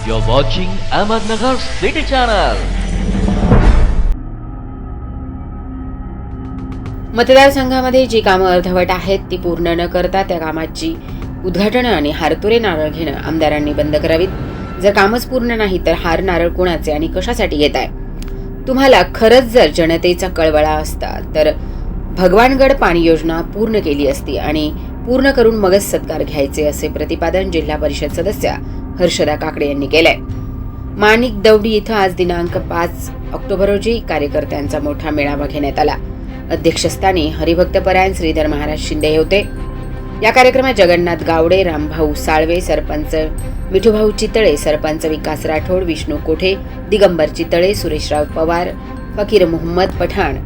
You're watching Ahmednagar City Channel. मतदारसंघामध्ये जी कामं अर्धवट आहेत ती पूर्ण न करता त्या कामाची उद्घाटनं आणि हारतुरे नारळ घेणं आमदारांनी बंद करावीत जर कामच पूर्ण नाही तर हार नारळ कुणाचे आणि कशासाठी घेत आहे तुम्हाला खरंच जर जनतेचा कळवळा असता तर भगवानगड पाणी योजना पूर्ण केली असती आणि पूर्ण करून मगच सत्कार घ्यायचे असे प्रतिपादन जिल्हा परिषद सदस्या हर्षदा काकडे यांनी केलंय. माणिक दौडी इथं आज दिनांक पाच ऑक्टोबर रोजी कार्यकर्त्यांचा मोठा मेळावा घेण्यात आला. अध्यक्षस्थानी हरिभक्तपरायण श्रीधर महाराज शिंदे होते. या कार्यक्रमात जगन्नाथ गावडे रामभाऊ साळवे सरपंच मिठूभाऊ चितळे सरपंच विकास राठोड विष्णू कोठे दिगंबर चितळे सुरेशराव पवार फकीर मोहम्मद पठाण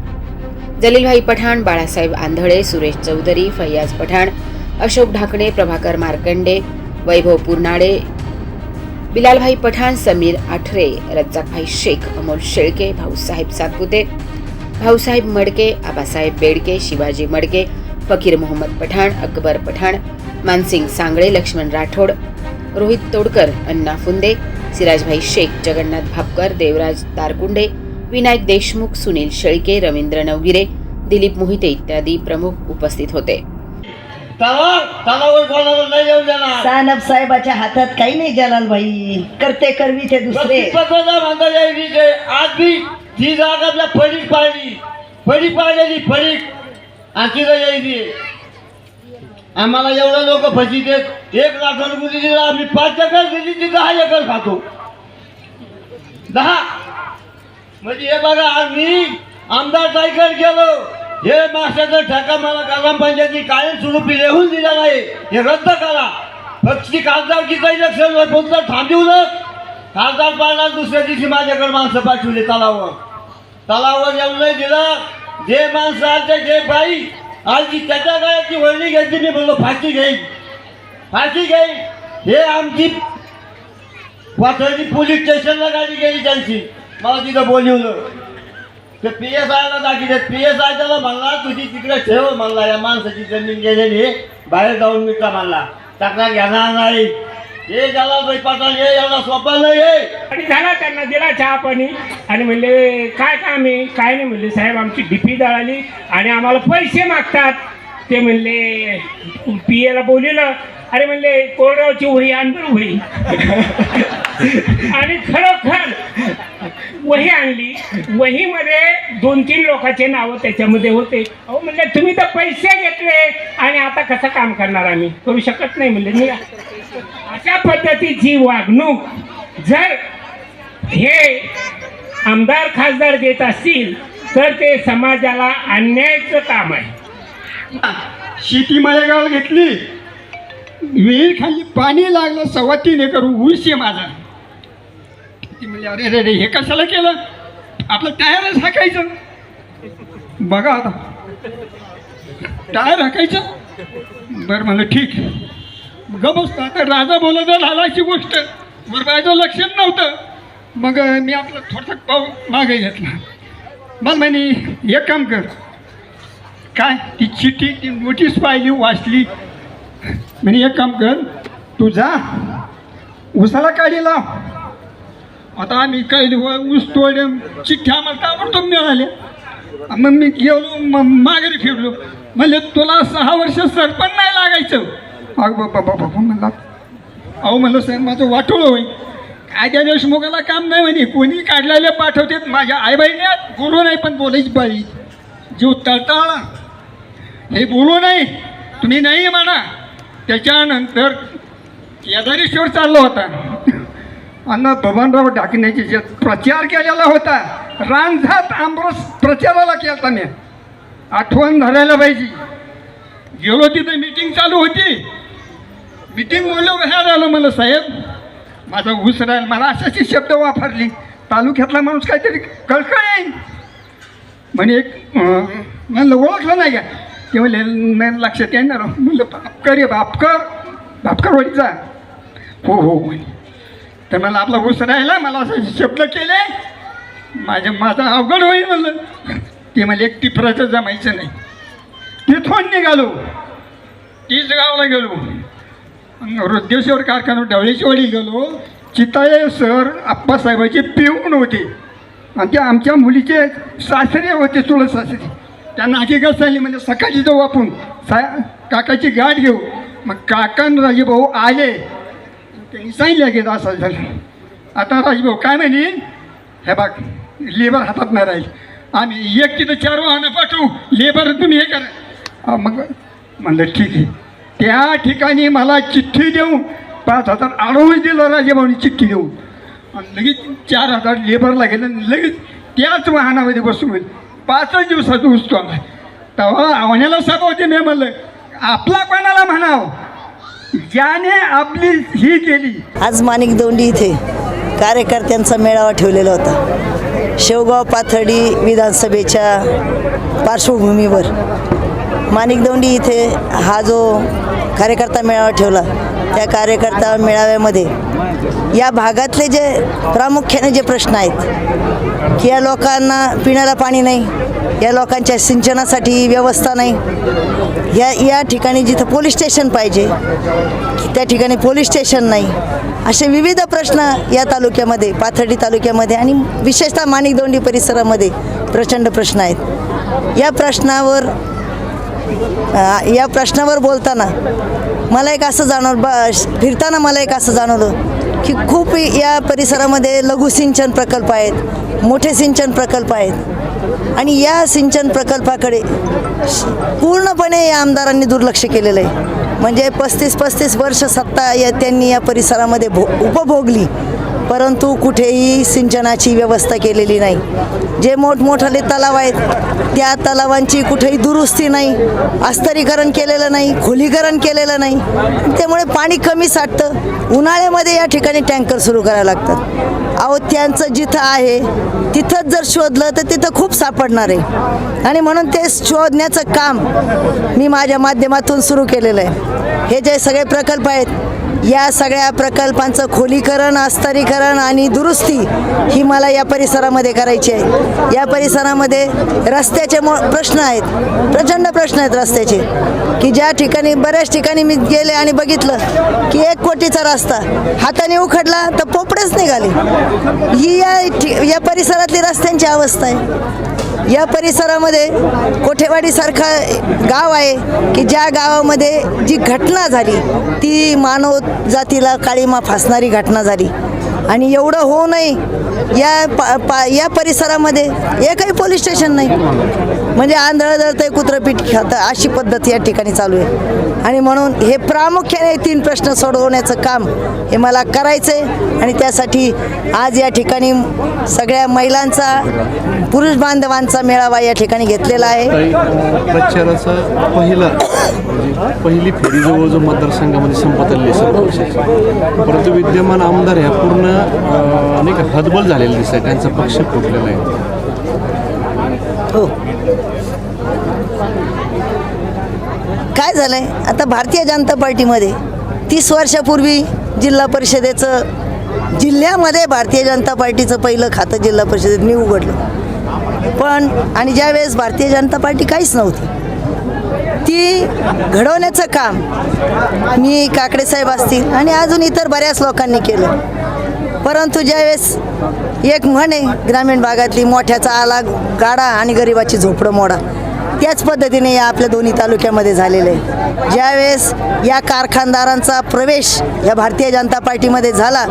जलीलभाई पठाण बाळासाहेब आंधळे सुरेश चौधरी फैयाज पठाण अशोक ढाकणे प्रभाकर मार्कंडे वैभव पुरनाडे बिलालभाई पठाण समीर आठरे रज्जाकभाई शेख अमोल शेळके भाऊसाहेब सातपुते भाऊसाहेब मडके आबासाहेब बेडके शिवाजी मडके फकीर मोहम्मद पठाण अकबर पठाण मानसिंग सांगळे लक्ष्मण राठोड रोहित तोडकर अण्णा फुंदे सिराजभाई शेख जगन्नाथ भापकर देवराज तारकुंडे विनायक देशमुख सुनील शेळके रवींद्र नवगिरे दिलीप मोहिते इत्यादी प्रमुख उपस्थित होते. तलाव तलावर कोणाला नाही येऊन देणार. सानप साहेबाच्या हातात काही नाही जलाल भाई करते करवी ते दुसरे. म्हणता यायची ते आज बी ती जागा आपल्या फळीक पाडली. फळीक पाडलेली फळीक आणि तिथं यायची. आम्हाला एवढं लोक फसी देत. एक लाखाला गुली दिला आम्ही पाच एकर दिली ती दहा एकर खातो. दहा. म्हणजे हे बघा मी आमदार सायकल गेलो. हे माशाचा ठेका मला ग्रामपंचायती कायम स्वरूपी लिहून दिला नाही. हे रद्द करा. फक्त खासदारकीचा इलेक्शन बोलता थांबवलं खासदार पाडला दुसऱ्या दिवशी माझ्याकडे माणसं पाठवली तलावर तलावर येऊन नाही दिलं. जे माणसं आलते जे बाई आज ती त्याच्या गायाची वळणी घ्यायची मी बोललो फाशी घेईन. फाशी घेईन. हे आमची वाथळची पोलीस स्टेशनला गाडी गेली त्यांची. मला तिथं बोलवलं. ते पी एस आयला दाखवले पी एस आय त्याला म्हणला तुझी तिकडे ठेव म्हणला. या माणसाची जमीन गेलेली बाहेर जाऊन मिळता म्हणला. तक्रार घेणार नाही. हे ज्याला पाटाल हे याला स्वप्न नाही आणि झाला त्यांना दिला चहा पाणी. आणि म्हणले काय काम आहे? काय नाही म्हणले साहेब आमची डीपी दळाली आणि आम्हाला पैसे मागतात. ते म्हणले पी एला बोलिलं अरे म्हणले कोरगावची वही आण वही आणि खरोखर वही आणली. वहीमध्ये दोन तीन लोकांचे नावं त्याच्यामध्ये होते. अहो म्हणले तुम्ही तर पैसे घेतले आणि आता कसं काम करणार आम्ही? करू शकत नाही. म्हणले मी अशा पद्धतीची वागणूक जर हे आमदार खासदार देत असतील तर ते समाजाला अन्यायचं काम आहे. शेती माळेगाव घेतली. विहीर खाली पाणी लागलं सव्वा तीन एकर ऊस आहे माझा. ती म्हणजे अरे रे रे हे कशाला केलं? आपलं टायरच हाकायचं बघा आता. टायर हाकायचं बरं म्हणलं ठीक. ग बसतो आता राजा बोलत झालायची गोष्ट. बरं माझं लक्ष नव्हतं. मग मी आपलं थोडंसं पाऊ मागे घेतला. मग म्हणे एक काम कर. काय? ती चिठ्ठी ती नोटीस पाहिली वाचली. म्हणे एक काम कर तू जा. उसाला काढी लाव. आता आम्ही काही हो, ऊस तोडले चिठ्ठ्या आम्हाला ताबडतोब मिळाल्या. मग मी गेलो मग माघारी फिरलो. म्हणजे तुला सहा वर्ष सरपण नाही लागायचं. अग बाबा बाबा म्हणला. अहो म्हणलं साहेब माझं वाटोळ होईल. काय त्या देशमुखाला काम नाही म्हणे. कोणी काढलेले पाठवतेत माझ्या आईबाईने गुरु नाही पण बोलायची बाई. जीव तळतळला हे बोलू नाही तुम्ही नाही म्हणा. त्याच्यानंतर केदारेश्वर चालला होता. अन्न बबनराव डाकण्याचे जे प्रचार केलेला होता रांझात आमरस प्रचाराला केला मी. आठवण धरायला पाहिजे. गेलो तिथे मीटिंग चालू होती. मीटिंग बोललो बाहेर आलो मला साहेब. माझा ऊस राहील मला अशाची शब्द वापरली. तालुक्यातला माणूस काहीतरी कळकळ येईल म्हणे एक म्हणलं ओळखलं नाही का? ते म्हणले नाही लक्षात येणार. म्हणलं बापकर ये बापकर. बापकर जा. हो हो. म्हणे तर मला आपला ऊस राहिला मला असं शब्द केले. माझ्या माझा अवघड होईल म्हणलं. ते मला एक टिपराचं जमायचं नाही. तिथून निघालो. तीच गावाला गेलो. रुद्देश्वर कारखाना डवळेश्वरी गेलो. चिताये सर आप्पासाहेबाचे पिऊन होते. आणि ते आमच्या मुलीचे सासरे होते चुलत सासरे. त्यांना हकीकत झाली म्हणजे सकाळची जाऊ आपण. सा काकाची गाठ घेऊ. मग काकान राजेभाऊ आले. त्यांनी सांगितलं की असं झालं. आता राजभाऊ काय म्हणे? हे बघ लेबर हातात नाही राहील. आम्ही एक तिथं चार वाहनं पाठवू. लेबर तुम्ही हे करा. मग म्हणलं ठीक आहे. त्या ठिकाणी मला चिठ्ठी देऊ पाच हजार अडवून दिलं राजेभाऊनी चिठ्ठी देऊ आणि लगेच चार हजार लेबरला गेलं आणि लगेच त्याच वाहनामध्ये बसून गेलो पाचच दिवसात उचतो आम्हाला तेव्हा आव्हानाला सापवते मी म्हणलं आपला कोणाला म्हणावं? ज्याने आपली ही केली. आज माणिक दोंडी इथे कार्यकर्त्यांचा मेळावा ठेवलेला होता. शेवगाव पाथर्डी विधानसभेच्या पार्श्वभूमीवर माणिक दोंडी इथे हा जो कार्यकर्ता मेळावा ठेवला त्या कार्यकर्ता मेळाव्यामध्ये या भागातले जे प्रामुख्याने जे प्रश्न आहेत की या लोकांना पिण्याला पाणी नाही या लोकांच्या सिंचनासाठी व्यवस्था नाही. या या ठिकाणी जिथं पोलीस स्टेशन पाहिजे त्या ठिकाणी पोलीस स्टेशन नाही. असे विविध प्रश्न या तालुक्यामध्ये पाथर्डी तालुक्यामध्ये आणि विशेषतः माणिकदोंडी परिसरामध्ये प्रचंड प्रश्न आहेत. या प्रश्नावर या प्रश्नावर बोलताना मला एक असं जाणवलं ब फिरताना मला एक असं जाणवलं की खूप या परिसरामध्ये लघु सिंचन प्रकल्प आहेत मोठे सिंचन प्रकल्प आहेत. आणि या सिंचन प्रकल्पाकडे पूर्णपणे या आमदारांनी दुर्लक्ष केलेलं आहे. म्हणजे पस्तीस पस्तीस वर्ष सत्ता या त्यांनी या परिसरामध्ये भो उपभोगली. परंतु कुठेही सिंचनाची व्यवस्था केलेली नाही. जे मोठमोठाले तलाव आहेत त्या तलावांची कुठेही दुरुस्ती नाही अस्तरीकरण केलेलं नाही खोलीकरण केलेलं नाही. त्यामुळे पाणी कमी साठतं. उन्हाळ्यामध्ये या ठिकाणी टँकर सुरू करायला लागतात. अहो त्यांचं जिथं आहे तिथंच जर शोधलं तर तिथं खूप सापडणार आहे. आणि म्हणून ते शोधण्याचं काम मी माझ्या माध्यमातून सुरू केलेलं आहे. हे जे सगळे प्रकल्प आहेत या सगळ्या प्रकल्पांचं खोलीकरण अस्तरीकरण आणि दुरुस्ती ही मला या परिसरामध्ये करायची आहे. या परिसरामध्ये रस्त्याचे मो प्रश्न आहेत. प्रचंड प्रश्न आहेत रस्त्याचे. की ज्या ठिकाणी बऱ्याच ठिकाणी मी गेले आणि बघितलं की एक कोटीचा रस्ता हाताने उखडला तर पोपडेच निघाले. ही या ठि- या परिसरातली रस्त्यांची अवस्था आहे. या परिसरामध्ये कोठेवाडीसारखं गाव आहे की ज्या गावामध्ये जी घटना झाली ती मानव जातीला काळीमा फासणारी घटना झाली. आणि एवढं होऊ नये या पा, पा या परिसरामध्ये एकही पोलीस स्टेशन नाही. म्हणजे आंधळ जळतंय कुत्रं पीठ खातं अशी पद्धत या ठिकाणी चालू आहे. आणि म्हणून हे प्रामुख्याने तीन प्रश्न सोडवण्याचं काम हे मला करायचं आहे आणि त्यासाठी आज या ठिकाणी सगळ्या महिलांचा पुरुष बांधवांचा मेळावा या ठिकाणी घेतलेला आहे. ताई अ, प्रचाराचा पहिला म्हणजे पहिली फेरी जवळजवळ मतदारसंघामध्ये संपत आलेली आहे परंतु विद्यमान आमदार ह्या पूर्ण अ, नाही का हतबल झालेले दिसत आहे त्यांचा पक्ष फुटलेला आहे. हो. काय झालंय? आता भारतीय जनता पार्टीमध्ये तीस वर्षापूर्वी जिल्हा परिषदेचं जिल्ह्यामध्ये भारतीय जनता पार्टीचं पहिलं खातं जिल्हा परिषदेत मी उघडलं. पण आणि ज्यावेळेस भारतीय जनता पार्टी काहीच नव्हती ती घडवण्याचं काम मी काकडे साहेब असतील आणि अजून इतर बऱ्याच लोकांनी केलं. परंतु ज्यावेळेस एक म्हण आहे ग्रामीण भागातली मोठ्याचा आला गाडा आणि गरिबाची झोपडं मोडा. त्याच पद्धतीने या आपल्या दोन्ही तालुक्यामध्ये झालेलं आहे. ज्यावेळेस या कारखानदारांचा प्रवेश या भारतीय जनता पार्टीमध्ये झाला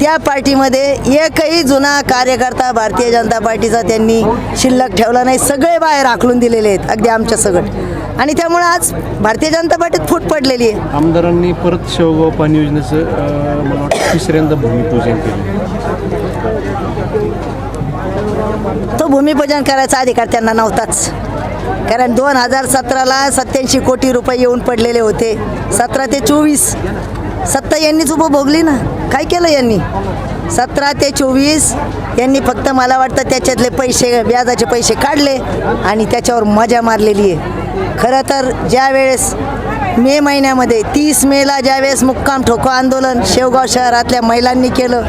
त्या पार्टीमध्ये एकही जुना कार्यकर्ता भारतीय जनता पार्टीचा त्यांनी शिल्लक ठेवला नाही सगळे बाहेर आखलून दिलेले आहेत अगदी आमच्या सगळं. आणि त्यामुळे आज भारतीय जनता पार्टीत फूट पडलेली आहे. आमदारांनी परत शेवगाव पाणी योजनेचं तिसऱ्यांदा भूमिपूजन केलं. भूमिपूजन करायचा अधिकार त्यांना नव्हताच. कारण दोन हजार सतराला सत्याऐंशी कोटी रुपये येऊन पडलेले होते. सतरा ते चोवीस. सत्ता यांनीच उपभोगली ना? काय केलं यांनी? सतरा ते चोवीस यांनी फक्त मला वाटतं त्याच्यातले पैसे व्याजाचे पैसे काढले आणि त्याच्यावर मजा मारलेली आहे. खरं तर ज्या वेळेस मे महिन्यामध्ये तीस मेला ज्यावेळेस मुक्काम ठोको आंदोलन शेवगाव शहरातल्या महिलांनी केलं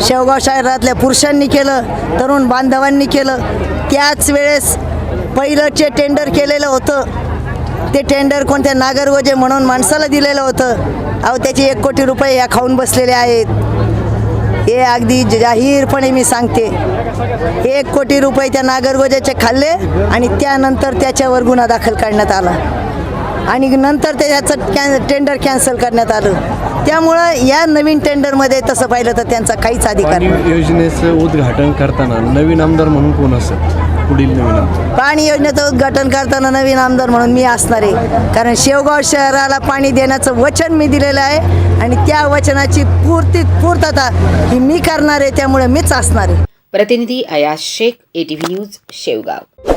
शेवगाव शहरातल्या पुरुषांनी केलं तरुण बांधवांनी केलं. त्याच वेळेस पहिलं जे टेंडर केलेलं होतं ते टेंडर कोणत्या नागरवजे म्हणून माणसाला दिलेलं होतं. अहो त्याचे एक कोटी रुपये या खाऊन बसलेले आहेत. हे अगदी जाहीरपणे मी सांगते. एक कोटी रुपये त्या नागरवजाचे खाल्ले आणि त्यानंतर त्याच्यावर गुन्हा दाखल करण्यात आला. आणि नंतर त्याचं कॅन टेंडर कॅन्सल करण्यात आलं. त्यामुळं या नवीन टेंडरमध्ये तसं पाहिलं तर त्यांचा काहीच अधिकार नाही. योजनेचं उद्घाटन करताना नवीन आमदार म्हणून कोण असेल? पुढील नवीन पाणी योजनेचं उद्घाटन करताना नवीन आमदार म्हणून मी असणार आहे. कारण शेवगाव शहराला पाणी देण्याचं वचन मी दिलेलं आहे आणि त्या वचनाची पूर्ती पूर्तता ही मी करणार आहे त्यामुळे मीच असणार आहे. प्रतिनिधी अयाज शेख एटीव्ही न्यूज शेवगाव.